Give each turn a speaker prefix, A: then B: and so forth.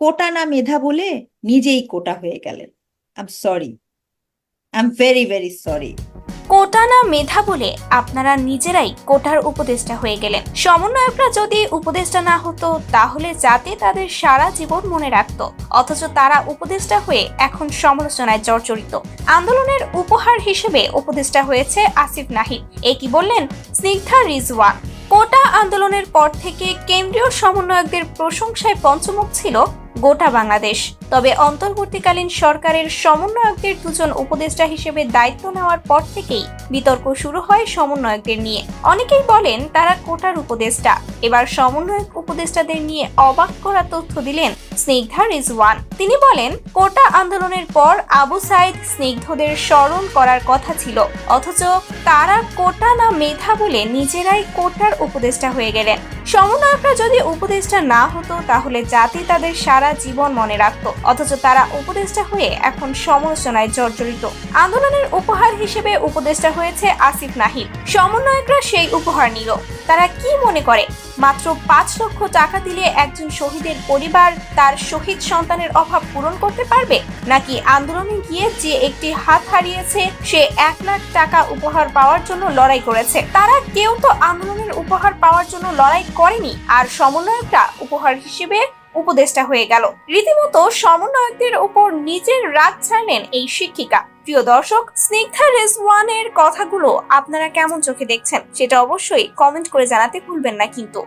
A: কোটা না মেধা বলে নিজেই কোটা হয়ে গেলেন। I sorry I am very very sorry
B: quota না মেধা বলে আপনারা নিজেরাই কোটার উপদেষ্টা হয়ে গেলেন। সমন্বয়করা যদি উপদেষ্টা না হতো, তাহলে যাতে তাদের সারা জীবন মনে রাখতো। অথচ তারা উপদেষ্টা হয়ে এখন সমালোচনায় জর্জরিত। আন্দোলনের উপহার হিসেবে উপদেষ্টা হয়েছে আসিফ নাহিদ। এ কি বললেন? স্নিগ্ধা রিজওয়ান। কোটা আন্দোলনের পর থেকে কেন্দ্রীয় সমন্বয়কদের প্রশংসায় পঞ্চমুখ ছিল গোটা বাংলাদেশ। তবে অন্তর্বর্তীকালীন সরকারের সমন্বয়কদের দুজন উপদেষ্টা হিসেবে দায়িত্ব নেওয়ার পর থেকেই বিতর্ক শুরু হয় সমন্বয়কদের নিয়ে। অনেকেই বলেন তারা কোটার উপদেষ্টা। এবার সমন্বয়ক উপদেষ্টাদের নিয়ে অবাক করা তথ্য দিলেন স্নিগ্ধা রিজওয়ান। তিনি বলেন, কোটা আন্দোলনের পর আবু সাইদ স্নিগ্ধদের স্মরণ করার কথা ছিল, অথচ তারা কোটা না মেধা বলে নিজেরাই কোটার উপদেষ্টা হয়ে গেলেন। সমন্বয়করা যদি উপদেষ্টা না হতো, তাহলে জাতি তাদের সারা জীবন মনে রাখত। অথচ তারা উপদেষ্টা হয়ে এখন সমালোচনায় জর্জরিত। আন্দোলনের উপহার হিসেবে উপদেষ্টা হয়েছে আসিফ নাহিদ। সমন্বয়করা সেই উপহার নিল। তারা কি মনে করে? মাত্র পাঁচ লক্ষ টাকা দিলে একজন শহীদের পরিবার তার শহীদ সন্তানের অভাব পূরণ করতে পারবে? নাকি আন্দোলনে গিয়ে যে একটি হাত হারিয়েছে, সে এক লাখ টাকা উপহার পাওয়ার জন্য লড়াই করেছে? তারা কেউ তো আন্দোলনের উপহার পাওয়ার জন্য লড়াই করেনি। আর সমন্বয়করা উপহার হিসেবে উপদেষ্টা হয়ে গেল। রীতিমতো সমন্বয়কদের উপর নিজের রাগ ছাড়লেন এই শিক্ষিকা। প্রিয় দর্শক, স্নিগ্ধা রেজওয়ানের কথাগুলো আপনারা কেমন চোখে দেখছেন? সেটা অবশ্যই কমেন্ট করে জানাতে ভুলবেন না কিন্তু।